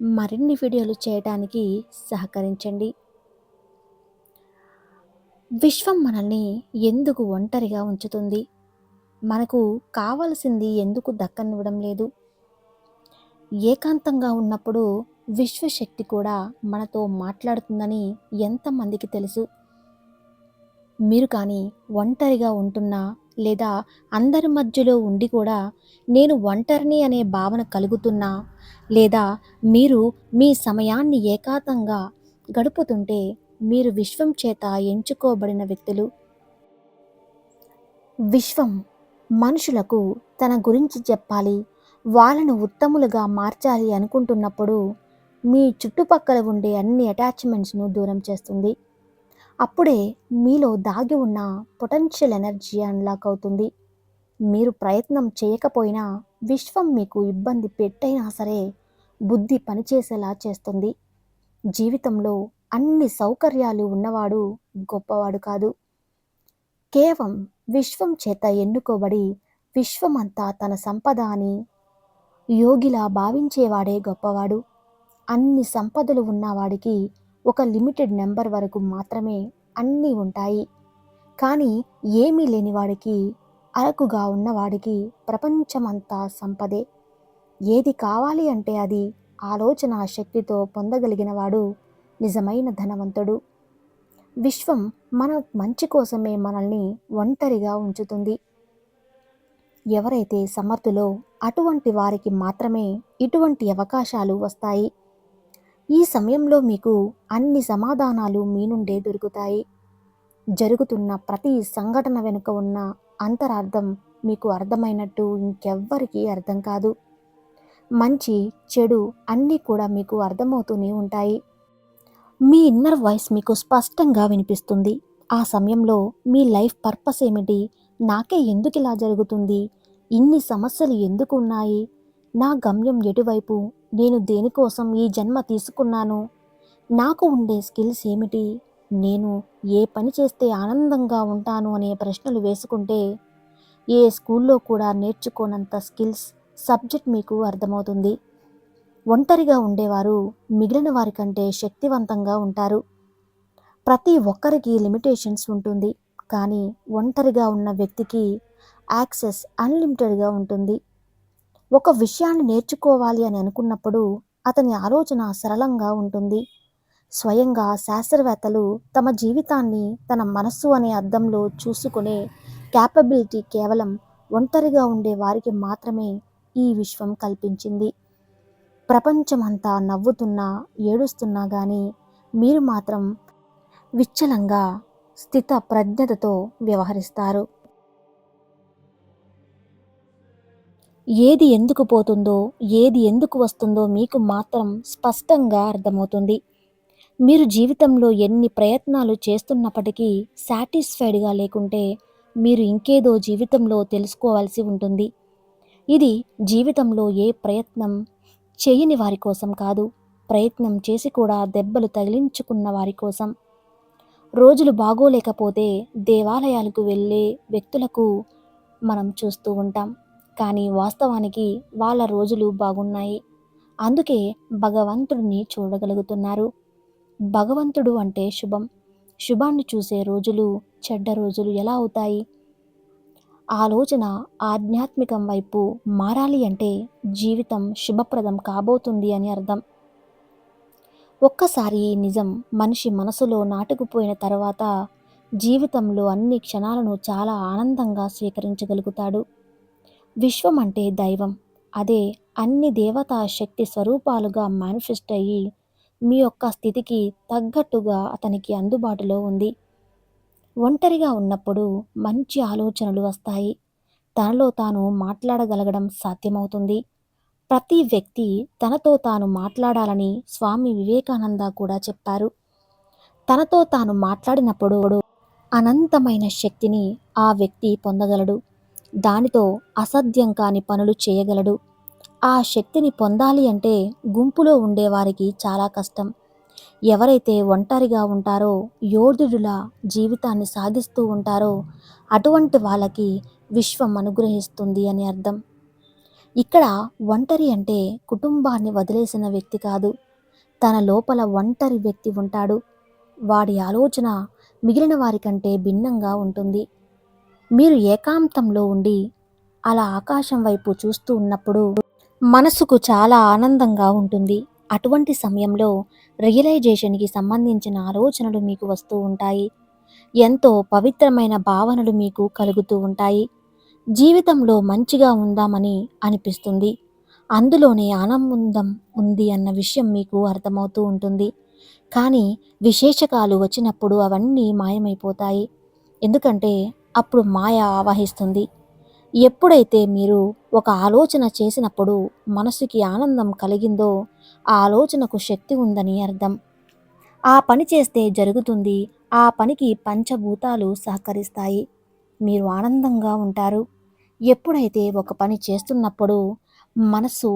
మరిన్ని వీడియోలు చేయడానికి సహకరించండి. విశ్వం మనల్ని ఎందుకు ఒంటరిగా ఉంచుతుంది? మనకు కావలసింది ఎందుకు దక్కనివ్వడం లేదు? ఏకాంతంగా ఉన్నప్పుడు విశ్వశక్తి కూడా మనతో మాట్లాడుతుందని ఎంతమందికి తెలుసు? మీరు కానీ ఒంటరిగా ఉంటున్నా లేదా అందరి మధ్యలో ఉండి కూడా నేను ఒంటరిని అనే భావన కలుగుతున్నా లేదా మీరు మీ సమయాన్ని ఏకాంతంగా గడుపుతుంటే మీరు విశ్వం చేత ఎంచుకోబడిన వ్యక్తులు? విశ్వం మనుషులకు తన గురించి చెప్పాలి వాళ్ళను ఉత్తములుగా మార్చాలి అనుకుంటున్నప్పుడు మీ చుట్టుపక్కల ఉండే అన్ని అటాచ్మెంట్స్ను దూరం చేస్తుంది. అప్పుడే మీలో దాగి ఉన్న పొటెన్షియల్ ఎనర్జీ అన్లాక్ అవుతుంది. మీరు ప్రయత్నం చేయకపోయినా విశ్వం మీకు ఇబ్బంది పెట్టైనా సరే బుద్ధి పనిచేసేలా చేస్తుంది. జీవితంలో అన్ని సౌకర్యాలు ఉన్నవాడు గొప్పవాడు కాదు. కేవలం విశ్వం చేత ఎన్నుకోబడి విశ్వమంతా తన సంపద అని యోగిలా భావించేవాడే గొప్పవాడు. అన్ని సంపదలు ఉన్నవాడికి ఒక లిమిటెడ్ నెంబర్ వరకు మాత్రమే అన్నీ ఉంటాయి. కానీ ఏమీ లేనివాడికి అరకుగా ఉన్నవాడికి ప్రపంచమంతా సంపదే. ఏది కావాలి అంటే అది ఆలోచన శక్తితో పొందగలిగినవాడు నిజమైన ధనవంతుడు. విశ్వం మన మంచి కోసమే మనల్ని ఒంటరిగా ఉంచుతుంది. ఎవరైతే సమర్థులో అటువంటి వారికి మాత్రమే ఇటువంటి అవకాశాలు వస్తాయి. ఈ సమయంలో మీకు అన్ని సమాధానాలు మీ నుండే దొరుకుతాయి. జరుగుతున్న ప్రతి సంఘటన వెనుక ఉన్న అంతరార్థం మీకు అర్థమైనట్టు ఇంకెవ్వరికీ అర్థం కాదు. మంచి చెడు అన్నీ కూడా మీకు అర్థమవుతూనే ఉంటాయి. మీ ఇన్నర్ వాయిస్ మీకు స్పష్టంగా వినిపిస్తుంది. ఆ సమయంలో మీ లైఫ్ పర్పస్ ఏమిటి? నాకే ఎందుకు ఇలా జరుగుతుంది? ఇన్ని సమస్యలు ఎందుకు ఉన్నాయి? నా గమ్యం ఎటువైపు? నేను దేనికోసం ఈ జన్మ తీసుకున్నాను? నాకు ఉండే స్కిల్స్ ఏమిటి? నేను ఏ పని చేస్తే ఆనందంగా ఉంటాను అనే ప్రశ్నలు వేసుకుంటే ఏ స్కూల్లో కూడా నేర్చుకోనంత స్కిల్స్ సబ్జెక్ట్ మీకు అర్థమవుతుంది. ఒంటరిగా ఉండేవారు మిగిలిన వారి కంటే శక్తివంతంగా ఉంటారు. ప్రతి ఒక్కరికి లిమిటేషన్స్ ఉంటుంది. కానీ ఒంటరిగా ఉన్న వ్యక్తికి యాక్సెస్ అన్లిమిటెడ్గా ఉంటుంది. ఒక విషయాన్ని నేర్చుకోవాలి అని అనుకున్నప్పుడు అతని ఆలోచన సరళంగా ఉంటుంది. స్వయంగా శాస్త్రవేత్తలు తమ జీవితాన్ని తన మనస్సు అనే అర్థంలో చూసుకునే క్యాపబిలిటీ కేవలం ఒంటరిగా ఉండే వారికి మాత్రమే ఈ విశ్వం కల్పించింది. ప్రపంచమంతా నవ్వుతున్నా ఏడుస్తున్నా కానీ మీరు మాత్రం విచ్చలంగా స్థిత ప్రజ్ఞతతో వ్యవహరిస్తారు. ఏది ఎందుకు పోతుందో ఏది ఎందుకు వస్తుందో మీకు మాత్రం స్పష్టంగా అర్థమవుతుంది. మీరు జీవితంలో ఎన్ని ప్రయత్నాలు చేస్తున్నప్పటికీ సాటిస్ఫైడ్గా లేకుంటే మీరు ఇంకేదో జీవితంలో తెలుసుకోవాల్సి ఉంటుంది. ఇది జీవితంలో ఏ ప్రయత్నం చేయని వారి కోసం కాదు ప్రయత్నం చేసి కూడా దెబ్బలు తగిలించుకున్న వారి కోసం. రోజులు బాగోలేకపోతే దేవాలయాలకు వెళ్ళే వ్యక్తులకు మనం చూస్తూ ఉంటాం. కానీ వాస్తవానికి వాళ్ళ రోజులు బాగున్నాయి. అందుకే భగవంతుడిని చూడగలుగుతున్నారు. భగవంతుడు అంటే శుభం. శుభాన్ని చూసే రోజులు చెడ్డ రోజులు ఎలా అవుతాయి? ఆలోచన ఆధ్యాత్మికం వైపు మారాలి అంటే జీవితం శుభప్రదం కాబోతుంది అని అర్థం. ఒక్కసారి ఈ నిజం మనిషి మనసులో నాటుకుపోయిన తర్వాత జీవితంలో అన్ని క్షణాలను చాలా ఆనందంగా స్వీకరించగలుగుతాడు. విశ్వం అంటే దైవం. అదే అన్ని దేవతా శక్తి స్వరూపాలుగా మేనిఫెస్ట్ అయ్యి మీ యొక్క స్థితికి తగ్గట్టుగా అతనికి అందుబాటులో ఉంది. ఒంటరిగా ఉన్నప్పుడు మంచి ఆలోచనలు వస్తాయి. తనలో తాను మాట్లాడగలగడం సాధ్యమవుతుంది. ప్రతి వ్యక్తి తనతో తాను మాట్లాడాలని స్వామి వివేకానంద కూడా చెప్పారు. తనతో తాను మాట్లాడినప్పుడు అనంతమైన శక్తిని ఆ వ్యక్తి పొందగలడు. దానితో అసాధ్యం కాని పనులు చేయగలడు. ఆ శక్తిని పొందాలి అంటే గుంపులో ఉండేవారికి చాలా కష్టం. ఎవరైతే ఒంటరిగా ఉంటారో యోధుడులా జీవితాన్ని సాగిస్తూ ఉంటారో అటువంటి వాళ్ళకి విశ్వం అనుగ్రహిస్తుంది అని అర్థం. ఇక్కడ ఒంటరి అంటే కుటుంబాన్ని వదిలేసిన వ్యక్తి కాదు. తన లోపల ఒంటరి వ్యక్తి ఉంటాడు. వాడి ఆలోచన మిగిలిన వారికంటే భిన్నంగా ఉంటుంది. మీరు ఏకాంతంలో ఉండి అలా ఆకాశం వైపు చూస్తూ ఉన్నప్పుడు మనసుకు చాలా ఆనందంగా ఉంటుంది. అటువంటి సమయంలో రియలైజేషన్కి సంబంధించిన ఆలోచనలు మీకు వస్తూ ఉంటాయి. ఎంతో పవిత్రమైన భావనలు మీకు కలుగుతూ ఉంటాయి. జీవితంలో మంచిగా ఉందామని అనిపిస్తుంది. అందులోనే ఆనందం ఉంది అన్న విషయం మీకు అర్థమవుతూ ఉంటుంది. కానీ విశేషకాలు వచ్చినప్పుడు అవన్నీ మాయమైపోతాయి. ఎందుకంటే అప్పుడు మాయ ఆవహిస్తుంది. ఎప్పుడైతే మీరు ఒక ఆలోచన చేసినప్పుడు మనసుకి ఆనందం కలిగిందో ఆ ఆలోచనకు శక్తి ఉందని అర్థం. ఆ పని చేస్తే జరుగుతుంది ఆ పనికి పంచభూతాలు సహకరిస్తాయి. మీరు ఆనందంగా ఉంటారు. ఎప్పుడైతే ఒక పని చేస్తున్నప్పుడు మనసు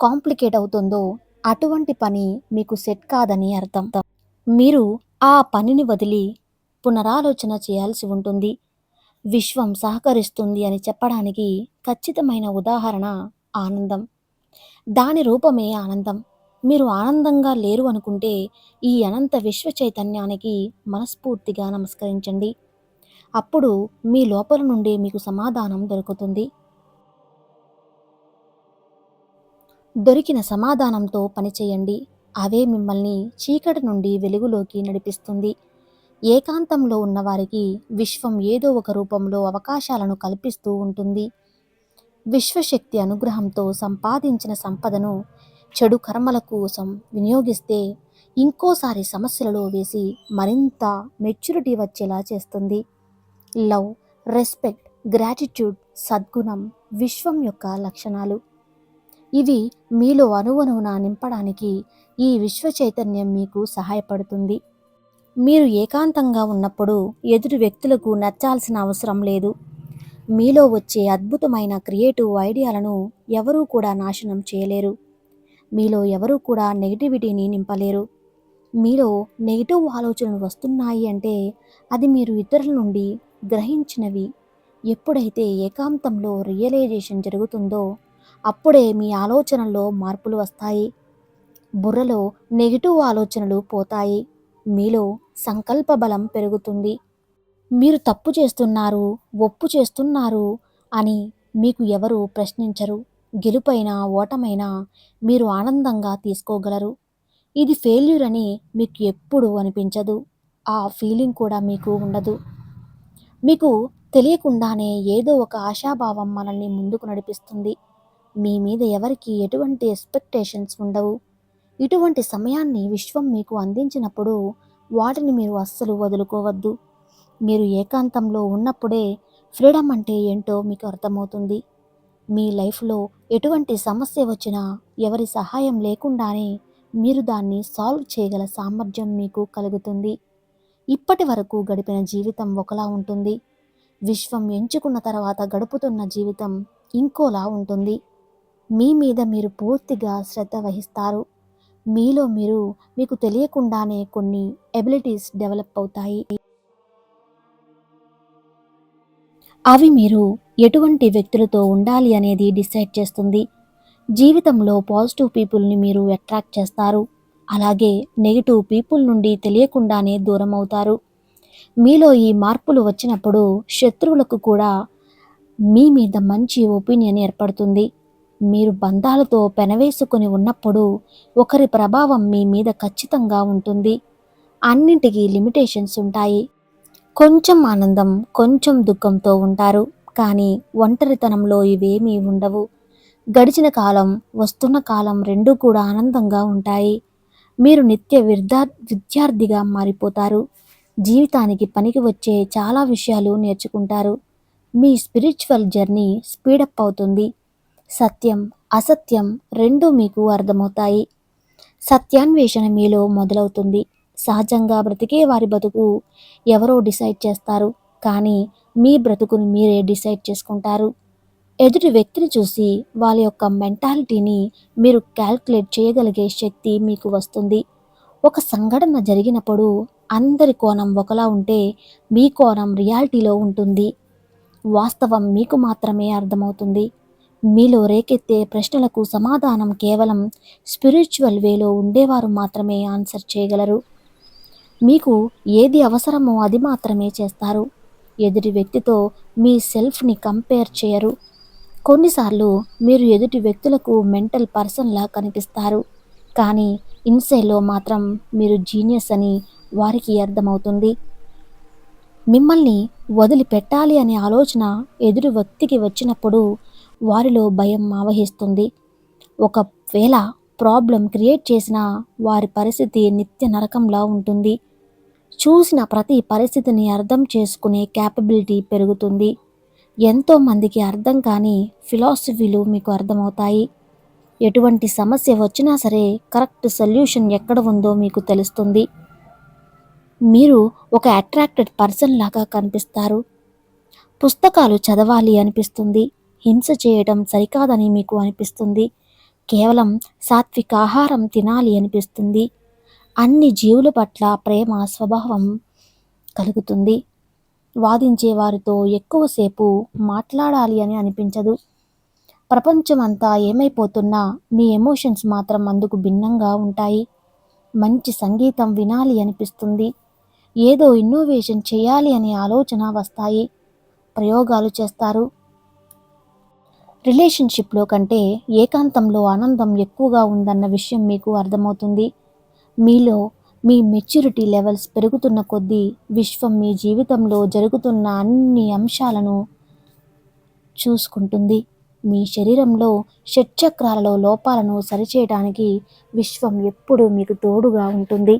కాంప్లికేట్ అవుతుందో అటువంటి పని మీకు సెట్ కాదని అర్థం. మీరు ఆ పనిని వదిలి పునరాలోచన చేయాల్సి ఉంటుంది. విశ్వం సహకరిస్తుంది అని చెప్పడానికి ఖచ్చితమైన ఉదాహరణ ఆనందం. దాని రూపమే ఆనందం. మీరు ఆనందంగా లేరు అనుకుంటే ఈ అనంత విశ్వ చైతన్యానికి మనస్ఫూర్తిగా నమస్కరించండి. అప్పుడు మీ లోపల నుండి మీకు సమాధానం దొరుకుతుంది. దొరికిన సమాధానంతో పనిచేయండి. అవే మిమ్మల్ని చీకటి నుండి వెలుగులోకి నడిపిస్తుంది. ఏకాంతంలో ఉన్నవారికి విశ్వం ఏదో ఒక రూపంలో అవకాశాలను కల్పిస్తూ ఉంటుంది. విశ్వశక్తి అనుగ్రహంతో సంపాదించిన సంపదను చెడు కర్మల కోసం వినియోగిస్తే ఇంకోసారి సమస్యలలో వేసి మరింత మెచ్యూరిటీ వచ్చేలా చేస్తుంది. లవ్ రెస్పెక్ట్ గ్రాటిట్యూడ్ సద్గుణం విశ్వం యొక్క లక్షణాలు. ఇవి మీలో అణువణువున నింపడానికి ఈ విశ్వ చైతన్యం మీకు సహాయపడుతుంది. మీరు ఏకాంతంగా ఉన్నప్పుడు ఎదుటి వ్యక్తులకు నచ్చాల్సిన అవసరం లేదు. మీలో వచ్చే అద్భుతమైన క్రియేటివ్ ఐడియాలను ఎవరూ కూడా నాశనం చేయలేరు. మీలో ఎవరూ కూడా నెగిటివిటీని నింపలేరు. మీలో నెగిటివ్ ఆలోచనలు వస్తున్నాయి అంటే అది మీరు ఇతరుల నుండి గ్రహించినవి. ఎప్పుడైతే ఏకాంతంలో రియలైజేషన్ జరుగుతుందో అప్పుడే మీ ఆలోచనల్లో మార్పులు వస్తాయి. బుర్రలో నెగిటివ్ ఆలోచనలు పోతాయి. మీలో సంకల్ప బలం పెరుగుతుంది. మీరు తప్పు చేస్తున్నారు ఒప్పు చేస్తున్నారు అని మీకు ఎవరు ప్రశ్నించరు. గెలుపైనా ఓటమైనా మీరు ఆనందంగా తీసుకోగలరు. ఇది ఫెయిల్యూర్ అని మీకు ఎప్పుడు అనిపించదు. ఆ ఫీలింగ్ కూడా మీకు ఉండదు. మీకు తెలియకుండానే ఏదో ఒక ఆశాభావం మనల్ని ముందుకు నడిపిస్తుంది. మీ మీద ఎవరికి ఎటువంటి ఎక్స్పెక్టేషన్స్ ఉండవు. ఇటువంటి సమయాన్ని విశ్వం మీకు అందించినప్పుడు వాటిని మీరు అస్సలు వదులుకోవద్దు. మీరు ఏకాంతంలో ఉన్నప్పుడే ఫ్రీడమ్ అంటే ఏంటో మీకు అర్థమవుతుంది. మీ లైఫ్లో ఎటువంటి సమస్య వచ్చినా ఎవరి సహాయం లేకుండానే మీరు దాన్ని సాల్వ్ చేయగల సామర్థ్యం మీకు కలుగుతుంది. ఇప్పటి వరకు గడిపిన జీవితం ఒకలా ఉంటుంది. విశ్వం ఎంచుకున్న తర్వాత గడుపుతున్న జీవితం ఇంకోలా ఉంటుంది. మీ మీద మీరు పూర్తిగా శ్రద్ధ వహిస్తారు. మీలో మీరు మీకు తెలియకుండానే కొన్ని ఎబిలిటీస్ డెవలప్ అవుతాయి. అవి మీరు ఎటువంటి వ్యక్తులతో ఉండాలి అనేది డిసైడ్ చేస్తుంది. జీవితంలో పాజిటివ్ పీపుల్ని మీరు అట్రాక్ట్ చేస్తారు. అలాగే నెగిటివ్ పీపుల్ నుండి తెలియకుండానే దూరం అవుతారు. మీలో ఈ మార్పులు వచ్చినప్పుడు శత్రువులకు కూడా మీ మీద మంచి ఒపీనియన్ ఏర్పడుతుంది. మీరు బంధాలతో పెనవేసుకొని ఉన్నప్పుడు ఒకరి ప్రభావం మీ మీద ఖచ్చితంగా ఉంటుంది. అన్నింటికీ లిమిటేషన్స్ ఉంటాయి. కొంచెం ఆనందం కొంచెం దుఃఖంతో ఉంటారు. కానీ ఒంటరితనంలో ఇవేమీ ఉండవు. గడిచిన కాలం వస్తున్న కాలం రెండూ కూడా ఆనందంగా ఉంటాయి. మీరు నిత్య విద్యా విద్యార్థిగా మారిపోతారు. జీవితానికి పనికి వచ్చే చాలా విషయాలు నేర్చుకుంటారు. మీ స్పిరిచువల్ జర్నీ స్పీడప్ అవుతుంది. సత్యం అసత్యం రెండూ మీకు అర్థమవుతాయి. సత్యాన్వేషణ మీలో మొదలవుతుంది. సహజంగా బ్రతికే వారి బతుకు ఎవరో డిసైడ్ చేస్తారు. కానీ మీ బ్రతుకుని మీరే డిసైడ్ చేసుకుంటారు. ఎదుటి వ్యక్తిని చూసి వాళ్ళ యొక్క మెంటాలిటీని మీరు క్యాల్కులేట్ చేయగలిగే శక్తి మీకు వస్తుంది. ఒక సంఘటన జరిగినప్పుడు అందరి కోణం ఒకలా ఉంటే మీ కోణం రియాలిటీలో ఉంటుంది. వాస్తవం మీకు మాత్రమే అర్థమవుతుంది. మీలో రేకెత్తే ప్రశ్నలకు సమాధానం కేవలం స్పిరిచువల్ వేలో ఉండేవారు మాత్రమే ఆన్సర్ చేయగలరు. మీకు ఏది అవసరమో అది మాత్రమే చేస్తారు. ఎదుటి వ్యక్తితో మీ సెల్ఫ్ని కంపేర్ చేయరు. కొన్నిసార్లు మీరు ఎదుటి వ్యక్తులకు మెంటల్ పర్సన్లా కనిపిస్తారు. కానీ ఇన్సైడ్లో మాత్రం మీరు జీనియస్ అని వారికి అర్థమవుతుంది. మిమ్మల్ని వదిలిపెట్టాలి అనే ఆలోచన ఎదురు వ్యక్తికి వచ్చినప్పుడు వారిలో భయం ఆవహిస్తుంది. ఒకవేళ ప్రాబ్లం క్రియేట్ చేసిన వారి పరిస్థితి నిత్య నరకంలా ఉంటుంది. చూసిన ప్రతి పరిస్థితిని అర్థం చేసుకునే క్యాపబిలిటీ పెరుగుతుంది. ఎంతోమందికి అర్థం కాని ఫిలాసఫీలు మీకు అర్థమవుతాయి. ఎటువంటి సమస్య వచ్చినా సరే కరెక్ట్ సొల్యూషన్ ఎక్కడ ఉందో మీకు తెలుస్తుంది. మీరు ఒక అట్రాక్టెడ్ పర్సన్ లాగా కనిపిస్తారు. పుస్తకాలు చదవాలి అనిపిస్తుంది. హింస చేయడం సరికాదని మీకు అనిపిస్తుంది? కేవలం సాత్విక ఆహారం తినాలి అనిపిస్తుంది. అన్ని జీవుల పట్ల ప్రేమ స్వభావం కలుగుతుంది. వాదించే వారితో ఎక్కువసేపు మాట్లాడాలి అని అనిపించదు. ప్రపంచం అంతా ఏమైపోతున్నా మీ ఎమోషన్స్ మాత్రం అందుకు భిన్నంగా ఉంటాయి. మంచి సంగీతం వినాలి అనిపిస్తుంది. ఏదో ఇన్నోవేషన్ చేయాలి అనే ఆలోచన వస్తాయి. ప్రయోగాలు చేస్తారు. రిలేషన్షిప్లో కంటే ఏకాంతంలో ఆనందం ఎక్కువగా ఉందన్న విషయం మీకు అర్థమవుతుంది. మీలో మీ మెచ్యూరిటీ లెవెల్స్ పెరుగుతున్న కొద్దీ విశ్వం మీ జీవితంలో జరుగుతున్న అన్ని అంశాలను చూసుకుంటుంది. మీ శరీరంలో షట్చక్రాలలో లోపాలను సరిచేయడానికి విశ్వం ఎప్పుడూ మీకు తోడుగా ఉంటుంది.